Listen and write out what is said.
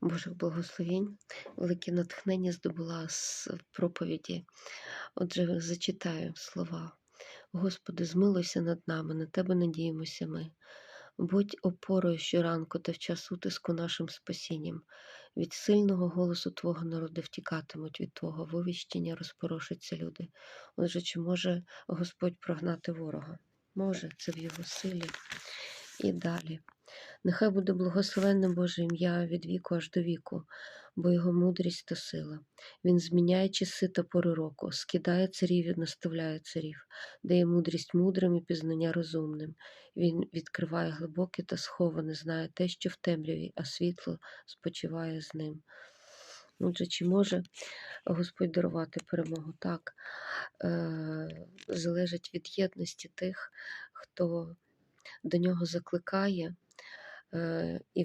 Божих благословінь, велике натхнення здобула з проповіді. Отже, зачитаю слова. Господи, змилуйся над нами, на Тебе надіємося ми. Будь опорою щоранку та в час утиску нашим спасінням. Від сильного голосу Твого народу втікатимуть, від Твого вивіщення розпорошаться люди. Отже, чи може Господь прогнати ворога? Може, це в Його силі. І далі. Нехай буде благословенне Боже ім'я від віку аж до віку, бо його мудрість та сила. Він зміняє часи та пори року, скидає царів і наставляє царів, дає мудрість мудрим і пізнання розумним. Він відкриває глибоке та сховане, знає те, що в темряві, а світло спочиває з ним. Отже, чи може Господь дарувати перемогу? Так, е- залежить від єдності тих, хто до нього закликає е, і